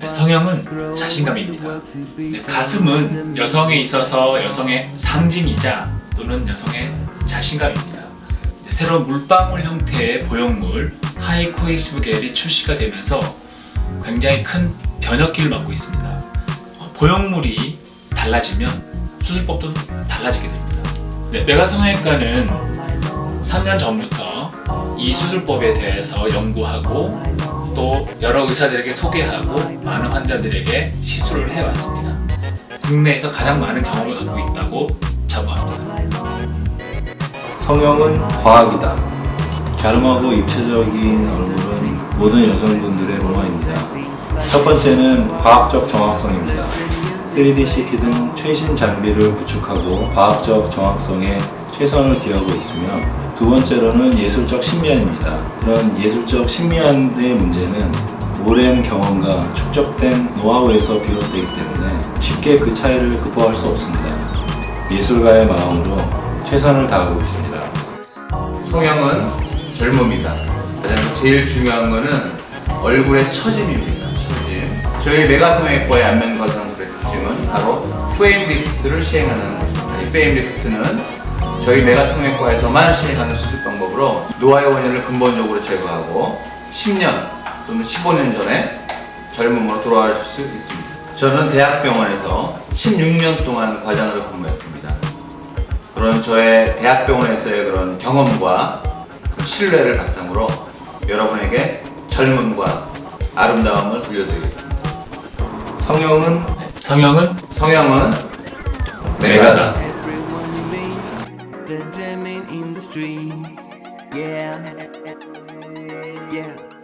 네. 성형은 자신감입니다. 네, 가슴은 여성에 있어서 여성의 상징이자 또는 여성의 자신감입니다. 새로운 물방울 형태의 보형물 하이코이스브 겔이 출시가 되면서 굉장히 큰 변혁기를 맞고 있습니다. 어, 보형물이 달라지면 수술법도 달라지게 됩니다. 네, 메가성형외과는 3년 전부터 이 수술법에 대해서 연구하고 또 여러 의사들에게 소개하고 많은 환자들에게 시술을 해왔습니다. 국내에서 가장 많은 경험을 갖고 있다고 자부합니다. 성형은 과학이다. 갸름하고 입체적인 얼굴은 모든 여성분들의 로망입니다. 첫 번째는 과학적 정확성입니다. 3D CT 등 최신 장비를 구축하고 과학적 정확성에 최선을 기하고 있으며 두 번째로는 예술적 신미안입니다. 이런 예술적 신미안의 문제는 오랜 경험과 축적된 노하우에서 비롯되기 때문에 쉽게 그 차이를 극복할 수 없습니다. 예술가의 마음으로 최선을 다하고 있습니다. 성형은 젊음이다. 가장 제일 중요한 거는 얼굴의 처짐입니다. 처짐. 저희 메가성형외과의 안면 거상술의 특징은 바로 프레임 리프트를 시행하는 것입니다. 이 프레임 리프트는 저희 메가성형외과에서만 시행하는 수술 방법으로 노화의 원인을 근본적으로 제거하고 10년 또는 15년 전에 젊음으로 돌아갈 수 있습니다. 저는 대학병원에서 16년 동안 과장으로 근무했습니다. 그런 저의 대학병원에서의 그런 경험과 그 신뢰를 바탕으로 여러분에게 젊음과 아름다움을 들려드리겠습니다. 성형은 성형은 성형은 내가다. condemning in the street. Yeah. Yeah.